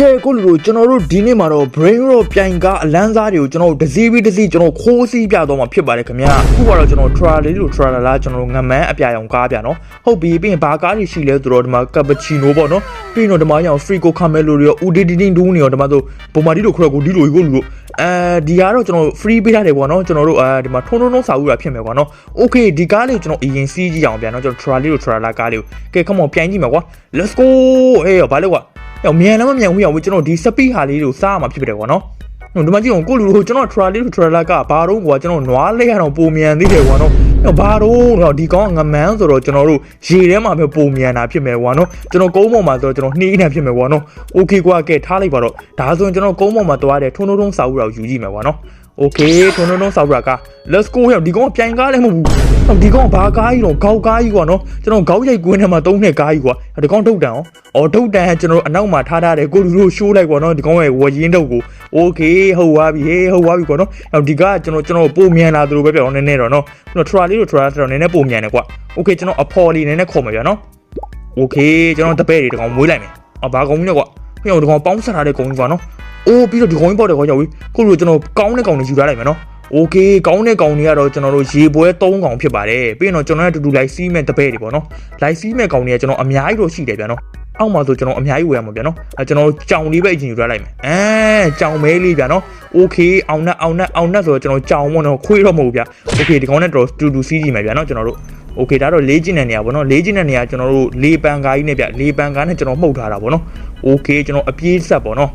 ကဲကိုလူတို့ကျွန်တော်တို့ဒီနေ့မှာတော့ brain rot ပြိုင်ကားအလန်းစားတွေကိုကျွန်တော်တို့တစ်စီးပြီးတစ်စီးကျွန်တော်ခိုးစီးပြတော့မှာဖြစ်ပါတယ်ခင်ဗျာအခုကတော့ကျွန်တော် trial လေးလို့ trial လားကျွန်တော်တို့ငမန်းအပြာရောင်ကားပြနော်ဟုတ်ပြီပြီးရင်ဘာကားတွေရှိလဲဆိုတော့ဒီမှာ cappuccino ပေါ့နော်ပြီးရင်တော့ဒီမှာရောင် frico camelo တွေရော udi ding ding တွေရောဒီမှာဆိုပုံမာဒီလိုခရက်ကိုဒီလိုကြီးကိုလူတို့အဲဒီကတော့ကျွန်တော် free ပေးထားတယ်ပေါ့နော်ကျွန်တော်တို့အဲဒီမှာထုံးထုံးထုံးစာဦးတာဖြစ်မယ်ကွာနော် okay ဒီကားလေးကိုကျွန်တော်အရင်စီးကြည့်အောင်ဗျာနော်ကျွန်တော် trial လေးလို့ trial လားကားလေးကိုကဲ come on ပြိုင်ကြည့်မယ်ကွာ let's go ဟေးဘာလဲကွာ။ ဟိုမြန်လည်းမမြန်ဘူးရောကျွန်တော်ဒီစပီဟာလေးကိုစားရမှာဖြစ်တယ်ကွာနော်။ဟိုဒီမှာကြည့်အောင်ကိုလူတို့ကျွန်တော် trial လေး trial ကဘာတော့ကွာကျွန်တော်နွားလေးရတော့ပုံမြန်သေးတယ်ကွာနော်။ဟိုဘာတော့တော့ဒီကောင်ငမန်းဆိုတော့ကျွန်တော်တို့ရေထဲမှာပဲပုံမြန်တာဖြစ်မယ်ကွာနော်။ကျွန်တော်ကုန်းပေါ်မှာဆိုတော့ကျွန်တော်နှီးနေဖြစ်မယ်ကွာနော်။ okay ကွာကဲထားလိုက်ပါတော့။ဒါဆိုရင်ကျွန်တော်ကုန်းပေါ်မှာသွားတယ်ထုံထုံထုံစာဦးတော့ယူကြည့်မယ်ကွာနော်။ okay ထုံထုံထုံစာဦးက let's go ဟဲ့ဒီကောင်ပြိုင်ကားလည်းမဟုတ်ဘူး။ဟိုဒီကောင်ဘာကားကြီးတော့ခေါက်ကားကြီးကွာနော်။ကျွန်တော်ခေါက်ရိုက်ကွင်းထဲမှာသုံးတဲ့ကားကြီးကွာ။ဒီကောင်ထုတ်တန်အောင်။အော်ထုတ်တန်ကကျွန်တော်အနောက်မှာထားထားတယ်ကိုလူတို့ရှိုးလိုက်ကွာနော်ဒီကောင်ရဲ့ဝရင်းတုပ်ကို okay ဟုတ်သွားပြီဟေးဟုတ်သွားပြီကွာနော်။အော်ဒီကကျွန်တော်ကျွန်တော်ပုံမြန်လာသူလိုပဲပြောင်းနည်းနည်းတော့နော်။ကျွန်တော် try လေးတို့ try တော့နည်းနည်းပုံမြန်တယ်ကွာ။ okay ကျွန်တော်အဖော်လေးနည်းနည်းခေါ်မယ်ဗျာနော်။ okay ကျွန်တော်တပည့်တွေဒီကောင်မွေးလိုက်မယ်။အော်ဘာကောင်ကြီးလဲကွာ။ဟိုဒီကောင်ပေါင်းဆက်ထားတဲ့ကောင်ကြီးကွာနော်။ အိုးပြီးတော့ဒီကောင်ကြီးပေါက်တယ်ကွာရောက်ပြီ။ကိုလူကျွန်တော်ကောင်းတဲ့ကောင်တွေယူထားလိုက်မယ်နော်။ okay ကောင်းတဲ့ကောင်တွေကတော့ကျွန်တော်တို့ရေပွဲ၃ကောင်ဖြစ်ပါတယ်ပြီးရင်တော့ကျွန်တော်တို့အတူတူလိုက်စီးမဲ့တပည့်တွေပေါ့နော်လိုက်စီးမဲ့ကောင်တွေကကျွန်တော်အများကြီးတော့ရှိတယ်ဗျာနော်အောက်မှာဆိုကျွန်တော်အများကြီးဝယ်ရမှာဗျာနော်အဲကျွန်တော်ကြောင်လေးပဲအရင်ယူထားလိုက်မယ်အဲကြောင်မဲလေးဗျာနော် okay အောင်နဲ့အောင်နဲ့အောင်နဲ့ဆိုတော့ကျွန်တော်ကြောင်မို့တော့ခွေးတော့မဟုတ်ဘူးဗျာ okay ဒီကောင်နဲ့တော့တူတူစီးကြည့်မယ်ဗျာနော်ကျွန်တော်တို့ okay ဒါတော့လေးကျင်တဲ့နေရာပေါ့နော်လေးကျင်တဲ့နေရာကျွန်တော်တို့လေးပန်ကားကြီးနဲ့ဗျလေးပန်ကားနဲ့ကျွန်တော်မှုတ်ထားတာပေါ့နော် okay ကျွန်တော်အပြေးဆက်ပေါ့နော်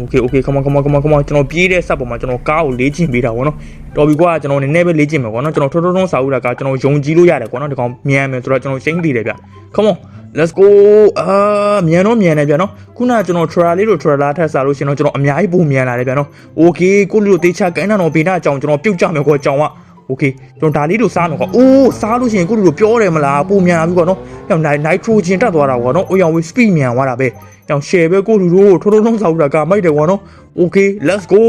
okay okay come on come on come on come on ကျွန်တော်ပြေးတဲ့ဆက်ပေါ်မှာကျွန်တော်ကားကိုလေးကျင်ပေးတာပေါ့နော်တော်ပြီကွာကျွန်တော်နည်းနည်းပဲလေးကျင်မယ်ကွာနော်ကျွန်တော်ထုံထုံထုံစာဦးတာကကျွန်တော်ယုံကြည်လို့ရတယ်ကွာနော်ဒီကောင်မြန်မယ်ဆိုတော့ကျွန်တော်ရှင်းသေးတယ်ဗျ come on let's go အာမြန်တော့မြန်တယ်ဗျနော်ခုနကကျွန်တော် trial လေးလို့ trial ထက်စားလို့ရှင်တော့ကျွန်တော်အများကြီးပုံမြန်လာတယ်ဗျနော် okay ကိုလူတို့တေချာကိုင်းတာတော့ဘေးနာအကြောင်းကျွန်တော်ပြုတ်ကြမယ်ကွာကြောင်က okay ကျွန်တော်ဒါလေးတို့စားမယ်ကွာအိုးစားလို့ရှိရင်ကိုလူတို့ပြောတယ်မလားပုံမြန်လာပြီကွာနော်ဟို nitrogen တက်သွားတာကွာနော်အိုးရောင်ဝေး speed မြန်သွားတာပဲကြောင် share ပဲကိုလူတို့ထိုးထိုးထုံးစားဦးတာကမိုက်တယ်ကွာနော် okay let's go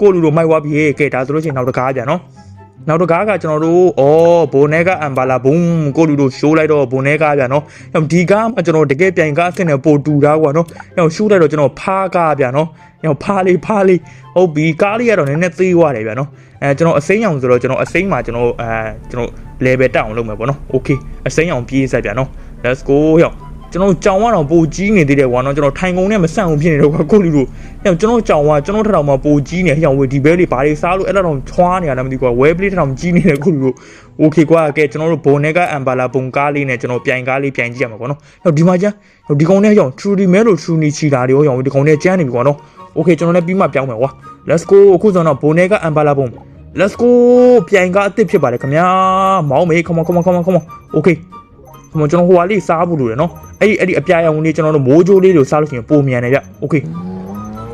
ကိုလူတို့မိုက်သွားပြီကဲဒါဆိုလို့ရှိရင်နောက်တစ်ကားပြန်နော် နောက်တစ်ကားကကျွန်တော်တို့ဩဘိုနဲကအမ်ဘာလာဘုံကိုလူတို့ရှိုးလိုက်တော့ဘိုနဲကားပြန်နော်ဒီကားမှာကျွန်တော်တကယ်ပြိုင်ကားအစ်စ်နဲ့ပို့တူတာကွာနော်ရှိုးလိုက်တော့ကျွန်တော်ဖားကားပြန်နော်ညဖားလေးဖားလေးဟုတ်ပြီကားလေးကတော့နည်းနည်းသေးသွားတယ်ဗျာနော်အဲကျွန်တော်အစိမ်းအောင်ဆိုတော့ကျွန်တော်အစိမ်းမှာကျွန်တော်အဲကျွန်တော် level တက်အောင်လုပ်မယ်ပေါ့နော် okay အစိမ်းအောင်ပြေးဆက်ဗျာနော် let's go ရောက် ကျွန်တော်ကြောင်ကတော့ပိုကြီးနေသေးတယ်ကွာနော်ကျွန်တော်ထိုင်ကုန်နဲ့မဆန့်အောင်ဖြစ်နေတော့ကွာကိုလူလူကျွန်တော်ကြောင်ကကျွန်တော်ထထောင်မှာပိုကြီးနေဟိအောင်ဝေဒီဘဲလေးဘာတွေစားလို့အဲ့တော့ချွားနေရတာမသိကွာဝဲပလေးထထောင်ကြီးနေတယ်ကိုလူလူ okay ကွာကဲကျွန်တော်တို့ဘုံနဲ့ကအမ်ဘာလာဘုံကားလေးနဲ့ကျွန်တော်ပြိုင်ကားလေးပြိုင်ကြည့်ရမှာကွာနော်ဟိုဒီမှာကျန်ဟိုဒီကောင်နဲ့ဟိအောင် truly မဲလို့ truly ချီတာတွေဟိအောင်ဒီကောင်နဲ့ကျန်းနေပြီကွာနော် okay ကျွန်တော်လည်းပြီးမှပြောင်းမယ်ကွာ let's go အခုဆိုတော့ဘုံနဲ့ကအမ်ဘာလာဘုံ let's go ပြိုင်ကားအစ်စ်ဖြစ်ပါတယ်ခင်ဗျာမောင်းမေး come on come on come on come on okay ဟိုကျွန်တော်ဟိုဟာလေးစားဖို့လိုတယ်နော် အဲ့ဒီအဲ့ဒီအပြာရောင်လေးကျွန်တော်တို့မိုးကြိုးလေးကိုစားလို့ရှိရင်ပုံမြန်တယ်ဗျ okay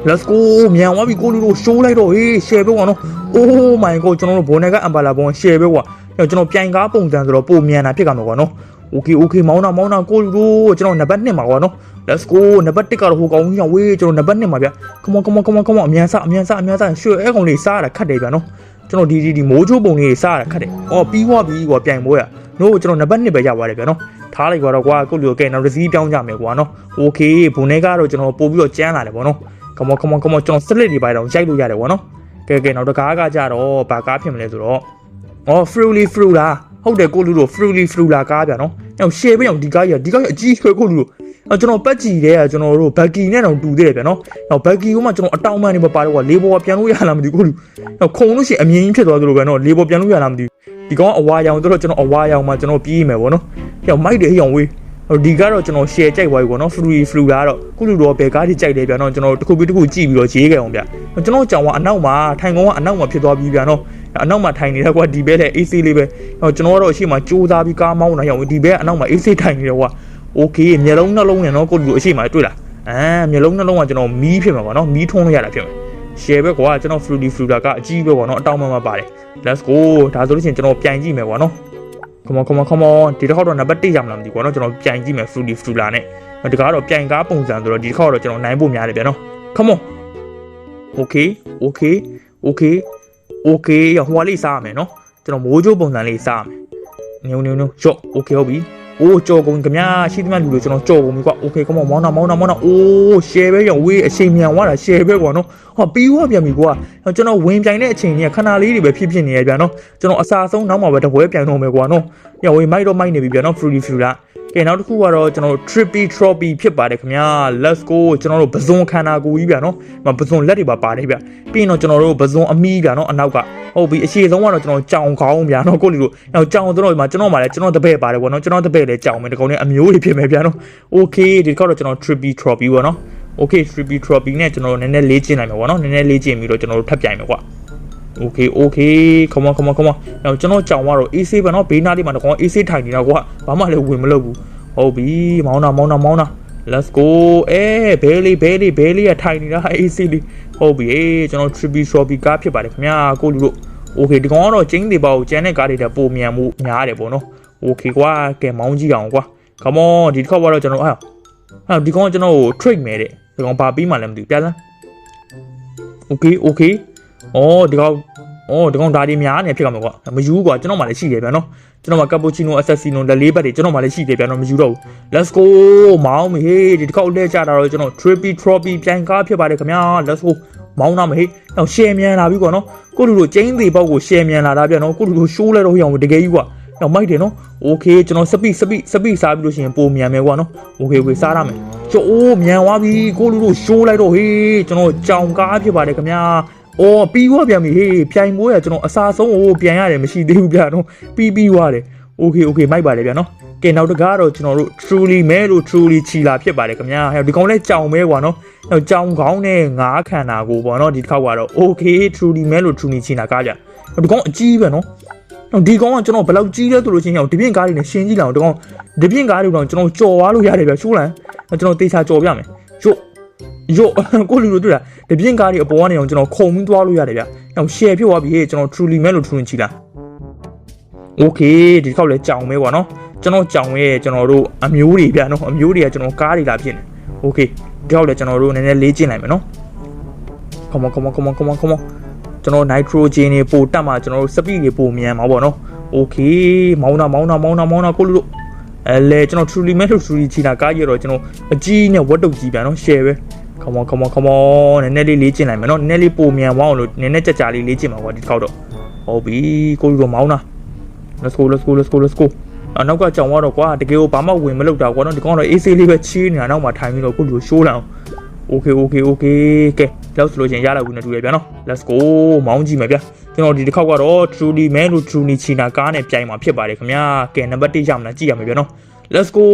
let's go မြန်သွားပြီကိုလူတို့ရှိုးလိုက်တော့ဟေး share ပဲကွာနော် oh my god ကျွန်တော်တို့ဘိုးနဲ့ကအမ်ဘာလာဘုံ share ပဲကွာကျွန်တော်ပြိုင်ကားပုံစံဆိုတော့ပုံမြန်တာဖြစ်ကြမှာကွာနော် okay okay မောင်းတာမောင်းတာကိုလူတို့ကျွန်တော်နံပါတ်1မှာကွာနော် let's go နံပါတ်1ကတော့ဟိုကောင်ကြီးအောင်ဝေးကျွန်တော်နံပါတ်2မှာဗျ come on come on come on come on အမြန်စားအမြန်စားအမြန်စားရွှေအဲကောင်လေးစားရတာခတ်တယ်ဗျနော်ကျွန်တော်ဒီဒီဒီမိုးချိုးပုံလေးစားရတာခတ်တယ်အော်ပြီးသွားပြီကွာပြိုင်ပွဲရနို့ကျွန်တော်နံပါတ်2ပဲရပါတယ်ဗျနော် ထားလိုက်ကြတော့ကွာကိုလူကဲနောက်တစ်စီးပြောင်းကြမယ်ကွာနော် okay ဘုံထဲကတော့ကျွန်တော်ပို့ပြီးတော့ကျန်းလာတယ်ပေါ့နော် come on come on come on ကျွန်တော်စလစ်တွေပါတော့ရိုက်လို့ရတယ်ကွာနော်ကဲကဲနောက်တကားကကြတော့ဘာကားဖြစ်မလဲဆိုတော့အော် fruity fruit လားဟုတ်တယ်ကိုလူတို့ fruity fruit လားကားဗျာနော်အဲ့ share ပေးအောင်ဒီကားကြီးဒီကားကြီးအကြီးဆွဲကိုလူတို့အဲကျွန်တော်ပတ်ကြည့်တဲ့ကကျွန်တော်တို့ဘက်ကီနဲ့တော့တူသေးတယ်ဗျာနော်။နောက်ဘက်ကီကမှကျွန်တော်အတောင်မှန်နေမပါတော့ကွာလေးဘောပြန်လို့ရလားမသိဘူးကိုလူ။နောက်ခုံလို့ရှိရင်အမြင်ကြီးဖြစ်သွားသလိုပဲနော်လေးဘောပြန်လို့ရလားမသိဘူး။ ဒီကောင်အဝါရောင်တော့ကျွန်တော်အဝါရောင်မှာကျွန်တော်ပြေးမယ်ဗောနော်။ဟဲ့မိုက်တယ်ဟိအောင်ဝေးဒီကတော့ကျွန်တော် share ကြိုက်သွားပြီပေါ့နော် free free ကတော့ခုလူတော့ဘယ်ကားကြီးကြိုက်တယ်ဗျာနော်ကျွန်တော်တစ်ခုပြီးတစ်ခုကြည့်ပြီးတော့ရေးခဲ့အောင်ဗျကျွန်တော်ကြောင်ကအနောက်မှာထိုင်ကုန်းကအနောက်မှာဖြစ်သွားပြီဗျာနော်အနောက်မှာထိုင်နေတဲ့ကွာဒီဘဲလေ AC လေးပဲကျွန်တော်ကတော့အရှိမစူးစမ်းပြီးကားမောင်းနေတာရောဒီဘဲအနောက်မှာ AC ထိုင်နေတယ်ကွာ okay မျက်လုံးနှလုံးနဲ့နော်ကိုလူအရှိမတွေ့လားအာမျက်လုံးနှလုံးကကျွန်တော်မီးဖြစ်မှာကွာနော်မီးထုံးလို့ရတာဖြစ်မှာ share ပဲကွာကျွန်တော် fruity fruiter ကအကြီးပဲကွာနော်အတောင်မှန်မှပါတယ် let's go ဒါဆိုလို့ရှိရင်ကျွန်တော်ပြန်ကြည့်မယ်ကွာနော် come on come on come on ဒီတစ်ခေါက်တော့နံပါတ်1ရမလားမသိဘူးကွာနော်ကျွန်တော်ပြန်ကြည့်မယ် fruity fruiter နဲ့ဒီကတော့ပြန်ကားပုံစံဆိုတော့ဒီတစ်ခေါက်တော့ကျွန်တော်နိုင်ဖို့များတယ်ဗျာနော် come on okay okay okay okay ရဟိုလေးစားရမယ်နော်ကျွန်တော်မိုးကြိုးပုံစံလေးစားရမယ်ညုံညုံညုံရော့ okay ဟုတ်ပြီ အိုးကြော်ကုန်ခင်ဗျာရှိသမျှလူတွေကျွန်တော်ကြော်ကုန်ပြီကွာโอเค come on မောင်းတာမောင်းတာမောင်းတာအိုး share ပဲရောင်ဝေးအချိန်မြန်သွားတာ share ပဲကွာနော်ဟောပြီးသွားပြန်ပြီကွာကျွန်တော်ဝင်ပြိုင်တဲ့အချိန်ကြီးခဏလေးတွေပဲဖြစ်ဖြစ်နေရပြန်နော်ကျွန်တော်အစာဆုံးနောက်မှပဲတပွဲပြန်တော့မယ်ကွာနော်ရောင်ဝေးမိုက်တော့မိုက်နေပြီပြန်နော် free free လား ကဲနောက်တစ်ခုကတော့ကျွန်တော် trippy trophy ဖြစ်ပါတယ်ခင်ဗျာ let's go ကျွန်တော်တို့ပဇွန်ခန္ဓာကိုယ်ကြီးဗျာနော်မပဇွန်လက်တွေပါပါတယ်ဗျပြီးရင်တော့ကျွန်တော်တို့ပဇွန်အမီးဗျာနော်အနောက်ကဟုတ်ပြီအရှိဆုံးကတော့ကျွန်တော်ကြောင်ခေါင်းဗျာနော်ကိုလီတို့နောက်ကြောင်ကျွန်တော်ဒီမှာကျွန်တော်မှလည်းကျွန်တော်တပည့်ပါတယ်ကွာနော်ကျွန်တော်တပည့်လည်းကြောင်မယ်ဒီကောင်နဲ့အမျိုးတွေဖြစ်မယ်ဗျာနော် okay ဒီတစ်ခေါက်တော့ကျွန်တော် trippy trophy ပေါ့နော် okay trippy trophy နဲ့ကျွန်တော်နည်းနည်းလေးကျင့်နိုင်မယ်ပေါ့နော်နည်းနည်းလေးကျင့်ပြီးတော့ကျွန်တော်တို့ထပ်ပြိုင်မယ်ကွာ okay okay come on come on come on နောက်ကျွန်တော်ကြောင်ကတော့ AC ပဲเนาะဘေးနားလေးမှာတကောင် AC ထိုင်နေတာကွာဘာမှလည်းဝင်မလုပ်ဘူးဟုတ်ပြီမောင်းတာမောင်းတာမောင်းတာ let's go အဲဘဲလေးဘဲလေးဘဲလေးကထိုင်နေတာ AC လေးဟုတ်ပြီအေးကျွန်တော် triple trophy ကားဖြစ်ပါတယ်ခင်ဗျာကိုလူတို့ okay ဒီကောင်ကတော့ကျင်းသေးပါဘူးကျန်တဲ့ကားတွေတက်ပုံမြန်မှုများတယ်ပေါ့နော် okay ကွာကဲမောင်းကြည့်အောင်ကွာ come on ဒီတစ်ခေါက်ကတော့ကျွန်တော်အဲ့ဟာဒီကောင်ကကျွန်တော်ကို trade မယ်တဲ့ဒီကောင်ဘာပြီးမှလည်းမသိဘူးပြစမ်း okay okay အော်ဒီကောင်အော်ဒီကောင်ဒါတွေများနေဖြစ်ကြမှာကွာမယူဘူးကွာကျွန်တော်မှလည်းရှိတယ်ဗျာနော်ကျွန်တော်မှကပူချီနိုအဆက်ဆီနိုလက်လေးဘက်တွေကျွန်တော်မှလည်းရှိတယ်ဗျာနော်မယူတော့ဘူး let's go မောင်းမေဟေးဒီတစ်ခေါက်လဲကြတာတော့ကျွန်တော် trippy trophy ပြိုင်ကားဖြစ်ပါတယ်ခင်ဗျာ let's go မောင်းနာမဟေးတော့ share မြန်လာပြီကွာနော်ကိုလူတို့ကျင်းသေးပေါက်ကို share မြန်လာတာဗျာနော်ကိုလူတို့ show လဲတော့ဟိအောင်တကယ်ကြီးကွာတော့မိုက်တယ်နော် okay ကျွန်တော်စပိစပိစပိစားပြီးလို့ရှိရင်ပိုမြန်မယ်ကွာနော် okay okay စားရမယ်ကျော်အိုးမြန်သွားပြီကိုလူတို့ show လိုက်တော့ဟေးကျွန်တော်ကြောင်ကားဖြစ်ပါတယ်ခင်ဗျာ အော်ပြီးသွားပြန်ပြီဟေးပြိုင်ပွဲကကျွန်တော်အစားဆုံးကိုပြန်ရတယ်မရှိသေးဘူးဗျာနော်ပြီးပြီးသွားတယ် okay okay မိုက်ပါတယ်ဗျာနော်ကဲနောက်တကားတော့ကျွန်တော်တို့ truly မဲလို့ truly ချီလာဖြစ်ပါတယ်ခင်ဗျာဟဲ့ဒီကောင်လဲကြောင်မဲကွာနော်ဟဲ့ကြောင်ကောင်းနဲ့ငါးခန္ဓာကိုပေါ့နော်ဒီတစ်ခေါက်ကတော့ okay truly မဲလို့ truly ချီလာကားကြဒီကောင်အကြီးပဲနော်တော့ဒီကောင်ကကျွန်တော်ဘယ်လောက်ကြီးလဲဆိုလို့ချင်းအောင်ဒီပြင်ကားတွေနဲ့ရှင်းကြည့်လောက်ဒီကောင်ဒီပြင်ကားတွေတော့ကျွန်တော်ကြော်သွားလို့ရတယ်ဗျာရှိုးလန်ကျွန်တော်တေချာကြော်ပြမယ်ရှို့ ရော့ကိုလူလိုတွေ့တာတပြင်းကားတွေအပေါ်ကနေအောင်ကျွန်တော်ခုံပြီးသွားလို့ရတယ်ဗျ။အောင် share ဖြစ်သွားပြီဟေ့ကျွန်တော် truly မဲ့လို့ truly ချီလာ။ Okay ဒီခေါက်လဲကြောင်မဲကွာနော်။ကျွန်တော်ကြောင်ရဲ့ကျွန်တော်တို့အမျိုးတွေဗျနော်အမျိုးတွေကကျွန်တော်ကားတွေလာဖြစ်နေ။ Okay ဒီခေါက်လဲကျွန်တော်တို့နည်းနည်းလေးကျင့်လိုက်မယ်နော်။ Come on come on come on come on come on ကျွန်တော် nitrogen တွေပိုတက်မှကျွန်တော်တို့ speed တွေပိုမြန်မှာပေါ့နော်။ Okay မောင်းတာမောင်းတာမောင်းတာမောင်းတာကိုလူတို့အဲလေကျွန်တော် truly မဲ့လို့ truly ချီလာကားရတော့ကျွန်တော်အကြီးနဲ့ဝတ်တုပ်ကြီးဗျနော် share ပဲ come on come on come on နည်းနည်းလေးလေ့ကျင့်လိုက်မယ်နော်နည်းနည်းလေးပုံမြန်သွားအောင်လို့နည်းနည်းကြကြလေးလေ့ကျင့်ပါကွာဒီတစ်ခေါက်တော့ဟုတ်ပြီကိုလူတော့မောင်းတာ let's go let's go let's go let's go အနောက်ကကြောင်သွားတော့ကွာတကယ်ကိုဘာမှဝင်မလုပ်တာကွာနော်ဒီကောင်တော့ AC လေးပဲချီးနေတာနောက်မှထိုင်ပြီးတော့ကိုလူရှိုးလာအောင် okay okay okay ကဲလောက်ဆိုလို့ချင်းရလာဘူးနဲ့တူရပြန်နော် let's go မောင်းကြည့်မယ်ဗျာကျွန်တော်ဒီတစ်ခေါက်ကတော့ truly man လို့ truly china ကားနဲ့ပြိုင်မှာဖြစ်ပါတယ်ခင်ဗျာကဲနံပါတ်1ရမလားကြည့်ရမယ်ဗျာနော် let's go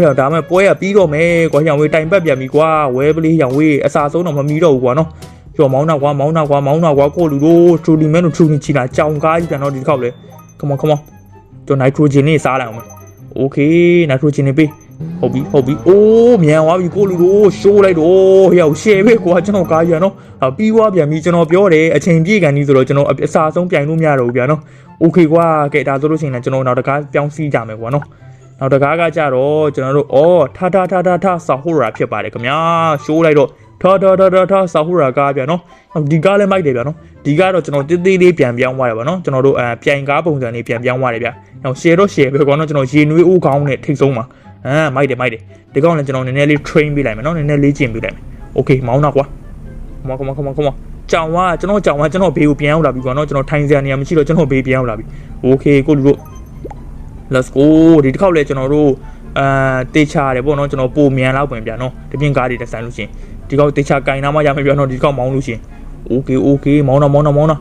ဟဲ့ဒါမဲ့ပွဲကပြီးတော့မယ်ကွာရောင်ဝေးတိုင်ပတ်ပြန်ပြီကွာဝဲပလေးရောင်ဝေးအစာဆုံးတော့မမီတော့ဘူးကွာနော်ကျော်မောင်းတာကွာမောင်းတာကွာမောင်းတာကွာကိုလူတို့ truly man လို့ truly china ကြောင်ကားကြီးပြန်တော့ဒီတစ်ခေါက်လေ come on come on ကျွန်တော် nitrogen လေးစားလိုက်အောင်မယ် okay nitrogen လေးပေးဟုတ်ပြီဟုတ်ပြီအိုးမြန်သွားပြီကိုလူတို့ရှိုးလိုက်တော့ဟဲ့ရှယ်ပဲကွာကျွန်တော်ကားရနော်ပြီးသွားပြန်ပြီကျွန်တော်ပြောတယ်အချိန်ပြည့်ကန်ကြီးဆိုတော့ကျွန်တော်အစားဆုံးပြိုင်လို့မရတော့ဘူးဗျာနော် okay ကွာကဲဒါဆိုလို့ရှိရင်လည်းကျွန်တော်နောက်တကားပြောင်းစီးကြမယ်ကွာနော် နောက်တကားကကြတော့ကျွန်တော်တို့အော်ထာထာထာထာထာဆာဟိုရာဖြစ်ပါတယ်ခင်ဗျာရှိုးလိုက်တော့ထာထာထာထာထာဆာဟိုရာကားဗျာနော်ဒီကားလည်းမိုက်တယ်ဗျာနော်ဒီကားတော့ကျွန်တော်တေးသေးလေးပြန်ပြောင်းသွားတယ်ဗျာနော်ကျွန်တော်တို့အဲပြိုင်ကားပုံစံလေးပြန်ပြောင်းသွားတယ်ဗျာနောက် share တော့ share ပဲကွာနော်ကျွန်တော်ရေနွေးဦးကောင်းနဲ့ထိတ်ဆုံးပါအာမိုက်တယ်မိုက်တယ်ဒီကောင်လည်းကျွန်တော်နည်းနည်းလေး train ပေးလိုက်မယ်နော်နည်းနည်းလေးကျင့်ပေးလိုက်မယ် okay မောင်းတော့ကွာ come on come on come on come on ကြောင်ကကျွန်တော်ကြောင်ကကျွန်တော်ဘေးကိုပြန်ရောက်လာပြီကွာနော်ကျွန်တော်ထိုင်စရာနေရာမရှိတော့ကျွန်တော်ဘေးပြန်ရောက်လာပြီ okay ကိုလူတို့ let's go ဒီတစ်ခေါက်လဲကျွန်တော်တို့အာတေချာတယ်ပေါ့နော်ကျွန်တော်ပုံမြန်လောက်ပြန်ပြန်နော်ဒီပြင်ကားတွေတက်ဆိုင်လို့ရှင်ဒီကောက်တေချာကင်နာမှရမယ်ပြန်နော်ဒီကောက်မောင်းလို့ရှင် okay okay မောင်းတော့မောင်းတော့မောင်းတော့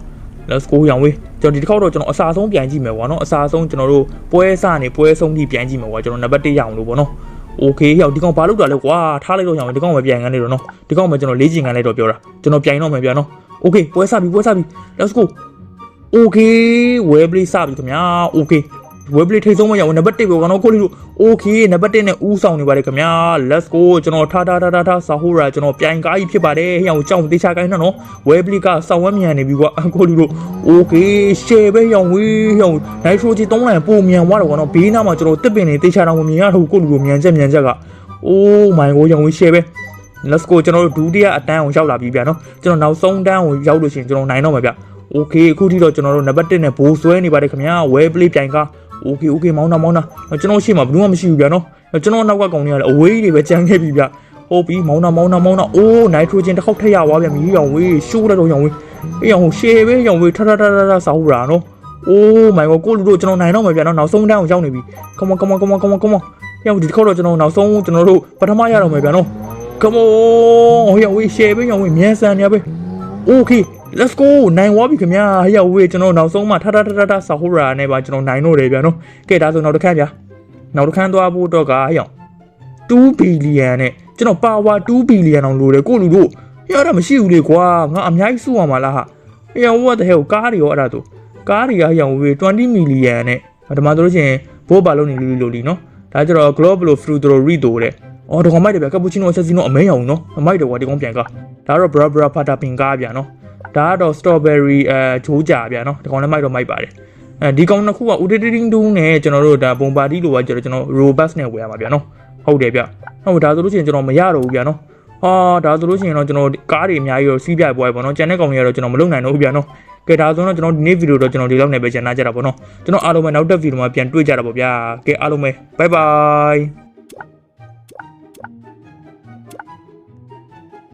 let's go ရောင်ဝေးကျွန်တော်ဒီတစ်ခေါက်တော့ကျွန်တော်အစားဆုံးပြန်ကြည့်မယ်ကွာနော်အစားဆုံးကျွန်တော်တို့ပွဲစနေပွဲဆုံးထိပြန်ကြည့်မယ်ကွာကျွန်တော်နံပါတ်1ရအောင်လို့ပေါ့နော် okay ဟောဒီကောင်ဘာလုပ်တာလဲကွာထားလိုက်တော့ရောင်ဒီကောင်မပြန်ခံနေတော့နော်ဒီကောင်မကျွန်တော်လေးချင်ခံလိုက်တော့ပြောတာကျွန်တော်ပြန်တော့မယ်ပြန်နော် okay ပွဲစပြီပွဲစပြီ let's go okay ဝဲပလေးစပြီခင်ဗျာ okay ဝဲပလေးထိတ်ဆုံးမရအောင်နံပါတ်1ပဲကတော့ကိုလီတို့ okay နံပါတ်1နဲ့ဦးဆောင်နေပါတယ်ခင်ဗျာ let's go ကျွန်တော်ထားထားထားထားထားဆာဟိုရာကျွန်တော်ပြိုင်ကားကြီးဖြစ်ပါတယ်ဟိအောင်ကြောင်တေချာကိုင်းတော့နော်ဝဲပလေးကစောင်းဝဲမြန်နေပြီကွာကိုလီတို့ okay share ပဲရောင်ဝေးဟိအောင် nitrogen 3လိုင်းပုံမြန်သွားတော့ကတော့ဘေးနားမှာကျွန်တော်တစ်ပင်နေတေချာတော့မမြင်ရတော့ကိုလီတို့မြန်ချက်မြန်ချက်က oh my god ရောင်ဝေး share ပဲ let's go ကျွန်တော်တို့ဒုတိယအတန်းကိုရောက်လာပြီဗျာနော်ကျွန်တော်နောက်ဆုံးတန်းကိုရောက်လို့ရှိရင်ကျွန်တော်နိုင်တော့မှာဗျ okay အခုထိတော့ကျွန်တော်တို့နံပါတ်1နဲ့ဘိုးဆွဲနေပါတယ်ခင်ဗျာ well play ပြိုင်ကား โอเคโอเคမောင်းတာမောင်းတာကျွန်တော်ရှေ့မှာဘယ်သူမှမရှိဘူးဗျာနော်ကျွန်တော်နောက်ကကောင်တွေကလည်းအဝေးတွေပဲကြမ်းခဲ့ပြီဗျာဟုတ်ပြီမောင်းတာမောင်းတာမောင်းတာအိုးနိုက်ထရိုဂျင်တစ်ခေါက်ထည့်ရသွားဗျာမီးရောင်ဝေးရှိုးရတော့ရောင်ဝေးအေးရောင်ရှေ့ပဲရောင်ဝေးထထထထထစာဟုတ်တာနော်အိုးမိုင်ကိုကိုလူတို့ကျွန်တော်နိုင်တော့မှာဗျာနော်နောက်ဆုံးတန်းအောင်ရောက်နေပြီ come on come on come on come on come on ရောက်ဒီတစ်ခေါက်တော့ကျွန်တော်နောက်ဆုံးကျွန်တော်တို့ပထမရတော့မှာဗျာနော် come on ဟိုရောင်ဝေးရှေ့ပဲရောင်ဝေးမြန်ဆန်နေပဲ okay let's go နိုင်ဝါပြီခင်ဗျာဟရောက်ဝေးကျွန်တော်နောက်ဆုံးမှထထထထထစာဟိုရာနဲ့ပါကျွန်တော်နိုင်တော့တယ်ဗျာနော်ကဲဒါဆိုနောက်တစ်ခါဗျာနောက်တစ်ခါသွားဖို့တော့ကဟရောက်2ဘီလီယံနဲ့ကျွန်တော်ပါဝါ2ဘီလီယံအောင်လိုတယ်ကိုလူတို့ရတာမရှိဘူးလေကွာငါအများကြီးစုရမှာလားဟာဟရောက် what the hell ကားတွေရောအဲ့ဒါဆိုကားတွေကဟရောက်ဝေး20မီလီယံနဲ့ဒီမှာဆိုလို့ရှိရင်ဘိုးပါလုံးနေလူလူလီနော်ဒါကြတော့ global fruit rito တဲ့အော်ဒီကောင်မိုက်တယ်ဗျကပူချီနိုဆက်စီနိုအမဲရောင်နော်အမိုက်တယ်ကွာဒီကောင်ပြန်ကားဒါတော့ bra bra pata pin ကားဗျာနော် ဒါကတော့ strawberry အဲဂျိုးကြာဗျာနော်ဒီကောင်လည်းမိုက်တော့မိုက်ပါတယ်အဲဒီကောင်နှစ်ခုက udiding do နဲ့ကျွန်တော်တို့ဒါဘုံပါတီလိုပါကျတော့ကျွန်တော် robust နဲ့ဝယ်ရမှာဗျာနော်ဟုတ်တယ်ဗျဟုတ်ဒါဆိုလို့ရှိရင်ကျွန်တော်မရတော့ဘူးဗျာနော်ဟာဒါဆိုလို့ရှိရင်တော့ကျွန်တော်ကားတွေအများကြီးတော့စီးပြပွဲပေါ့နော်ကျန်တဲ့ကောင်တွေကတော့ကျွန်တော်မလုပ်နိုင်တော့ဘူးဗျာနော်ကဲဒါဆိုတော့ကျွန်တော်ဒီနေ့ဗီဒီယိုတော့ကျွန်တော်ဒီလောက်နဲ့ပဲကျန်လာကြတာပေါ့နော်ကျွန်တော်အားလုံးပဲနောက်တစ်ဗီဒီယိုမှာပြန်တွေ့ကြတာပေါ့ဗျာကဲအားလုံးပဲ bye bye